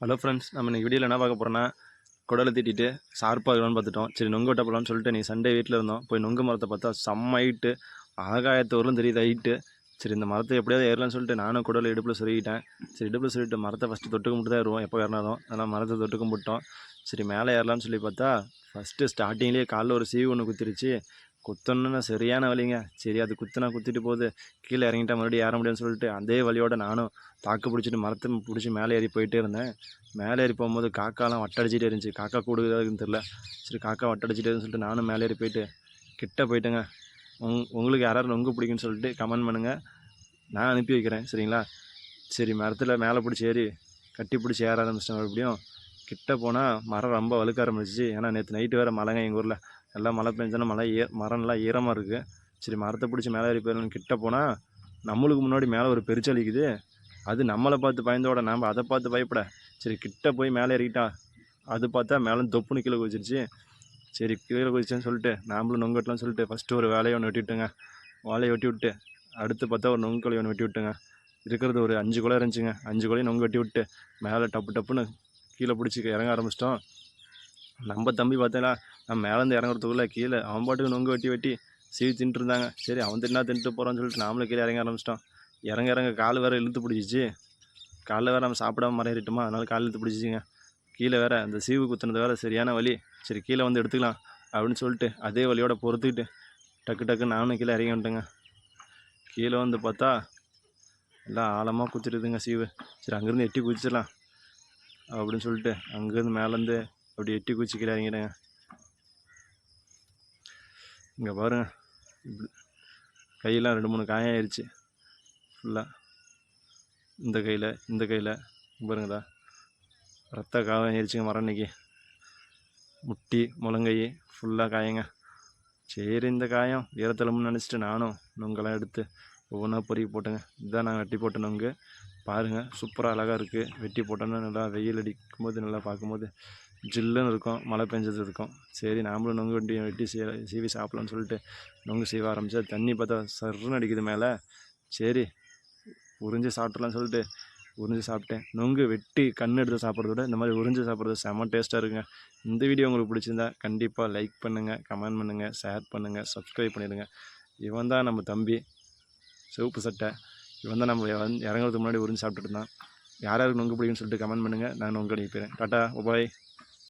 Hello friends நம்ம இன்றைக்கி வீடியோவில் என்ன பார்க்க போகிறோன்னா குடலை தீட்டிட்டு ஷார்ப்பாக பார்த்துட்டோம். சரி நொங்கு வெட்ட போகலான்னு சொல்லிட்டு நீ சண்டே வீட்டில் இருந்தோம். போய் நொங்கு மரத்தை பார்த்தா செம்ம ஹைட்டு ஆகாயத்தோறும் தெரியுது ஹைட்டு சரி இந்த மரத்தை எப்படியாவது ஏறலாம்னு சொல்லிட்டு நானும் குடலை இடுப்பில் சொல்லிக்கிட்டேன் சரி இடுப்பில் சொல்லிட்டு மரத்தை ஃபஸ்ட்டு தொட்டு கும்பிட்டு தான் ஏறுவோம் எப்போ ஏறினாலும். அதனால் மரத்தை தொட்டுக்க முட்டோம் சரி மேலே ஏறலாம்னு சொல்லி பார்த்தா ஃபஸ்ட்டு ஸ்டார்டிங்லேயே காலில் ஒரு சீவு ஒன்று குத்திருச்சு. குத்தணுன்னா சரியான வலிங்க சரி அது குத்துனா குத்திட்டு போகுது. கீழே இறங்கிட்டா மறுபடியும் ஏற முடியும்னு சொல்லிட்டு அதே வழியோட நானும் தாக்கு பிடிச்சிட்டு மரத்தை பிடிச்சி மேலே ஏறி போயிட்டே இருந்தேன். மேலே ஏறி போகும்போது காக்காலாம் வட்டடிச்சிட்டே இருந்துச்சு. காக்கா கூடுதாதுன்னு தெரில சரி காக்கா வட்டடிச்சிட்டே சொல்லிட்டு நானும் மேலே ஏறி போயிட்டு கிட்ட போயிட்டேங்க. உங் உங்களுக்கு யாராவது நொங்கு பிடிக்குன்னு சொல்லிட்டு கமெண்ட் பண்ணுங்கள் நான் அனுப்பி வைக்கிறேன் சரிங்களா? சரி மரத்தில் மேலே பிடிச்சி ஏறி கட்டி பிடிச்சி ஏற ஆரம்பிச்சிட்டேன் மறுபடியும். கிட்ட போனால் மரம் ரொம்ப வழுக்க ஆரம்பிச்சிச்சு. ஏன்னா நேற்று நைட்டு வேறு மழைங்க எங்கள் ஊரில். எல்லாம் மழை பெஞ்சோன்னா மழை ஈ மரம் ஈரமாக இருக்குது சரி மரத்தை பிடிச்சி மேலே ஏறி போயிடலாம் கிட்ட போனால் நம்மளுக்கு முன்னாடி மேலே ஒரு பெருச்சல் அது நம்மளை பார்த்து பயந்தோட நாம் அதை பார்த்து பயப்பட. சரி கிட்ட போய் மேலே ஏறிக்கிட்டா அது பார்த்தா மேலே தொப்புன்னு கீழே குதிச்சிருச்சு. சரி கீழே குதிச்சேன்னு சொல்லிட்டு நாமளும் நொங்கட்டலாம்னு சொல்லிட்டு ஃபஸ்ட்டு ஒரு வேலையை ஒன்று வெட்டி விட்டுங்க. வாழையை வெட்டி விட்டு அடுத்து பார்த்தா ஒரு நொங்கு கொலையை ஒன்று வெட்டி விட்டுங்க. இருக்கிறது ஒரு அஞ்சு குலை இருந்துச்சுங்க. அஞ்சு குலையும் நொங்கு வெட்டி விட்டு மேலே டப்பு டப்புன்னு கீழே பிடிச்சி இறங்க ஆரம்பிச்சிட்டோம். நம்ம தம்பி பார்த்தீங்கன்னா நம்ம மேலேருந்து இறங்குறதுக்குள்ளே கீழே அவன் பாட்டுக்கு நொங்கு வெட்டி வெட்டி சீவி தின்ட்டு இருந்தாங்க சரி அவன் தின்னா தின்ட்டு போகிறான்னு சொல்லிட்டு நாமளும் கீழே இறங்க ஆரம்பிச்சிட்டோம். இறங்க இறங்க கால் வேறு இழுத்து பிடிச்சிச்சு. காலைல வேறு நம்ம சாப்பிடாம மறையிட்டுமா அதனால் கால் இழுத்து பிடிச்சிச்சிங்க. கீழே வேறு அந்த சீவு குத்துனது வேறு சரியான வலி. சரி கீழே வந்து எடுத்துக்கலாம் அப்படின்னு சொல்லிட்டு அதே வழியோட பொறுத்துக்கிட்டு டக்கு டக்கு நானும் கீழே இறங்கி வந்துட்டேங்க. கீழே வந்து பார்த்தா எல்லாம் ஆழமாக குத்திடுதுங்க சீவு. சரி அங்கேருந்து எட்டி குதிச்சிடலாம் அப்படின்னு சொல்லிட்டு அங்கேருந்து மேலேருந்து அப்படி எட்டி குச்சி இங்கே பாருங்க. இப்படி கையெல்லாம் ரெண்டு மூணு காயம் ஆயிடுச்சு ஃபுல்லாக இந்த கையில் இந்த கையில். பாருங்கதா ரத்த காயம் ஆயிடுச்சுங்க மரம் இன்னைக்கு. முட்டி முழங்கை ஃபுல்லாக காயங்க. சரி இந்த காயம். ஈரத்தலம்னு நினச்சிட்டு நானும் நுங்கெல்லாம் எடுத்து ஒவ்வொன்றா பொறுக்கி போட்டேங்க. இதுதான் நான் வெட்டி போட்ட நொங்கு பாருங்கள் சூப்பராக அழகாக இருக்குது வெட்டி போட்டோன்னா நல்லா வெயில் அடிக்கும் போது நல்லா பார்க்கும்போது ஜில்லுன்னு இருக்கும். மழை பெஞ்சது இருக்கும். சரி நாமளும் நொங்கு வெட்டி வெட்டி சீ சீவி சாப்பிட்லான்னு சொல்லிட்டு நொங்கு சீவ ஆரம்பிச்சா தண்ணி பார்த்தா சர்ன்னு அடிக்குது மேலே. சரி உறிஞ்சி சாப்பிட்றலாம்னு சொல்லிட்டு உறிஞ்சி சாப்பிட்டேன். நொங்கு வெட்டி கண் எடுத்து சாப்பிட்றத விட இந்த மாதிரி உறிஞ்சி சாப்பிட்றது செம்ம டேஸ்ட்டாக இருக்குங்க. இந்த வீடியோ உங்களுக்கு பிடிச்சிருந்தா கண்டிப்பாக லைக் பண்ணுங்கள் கமெண்ட் பண்ணுங்கள் ஷேர் பண்ணுங்கள் சப்ஸ்கிரைப் பண்ணிடுங்க. இவன் தான் நம்ம தம்பி. சிவப்பு சட்டை. இவன் தான் நம்ம வந்து இறங்குறதுக்கு முன்னாடி உறிஞ்சு சாப்பிட்டுட்டு இருந்தான். யார் யாருக்கு நொங்கு பிடிக்குன்னு சொல்லிட்டு கமெண்ட் பண்ணுங்கள் நான் நொங்கு அனுப்பிடுறேன் டாட்டா பாய்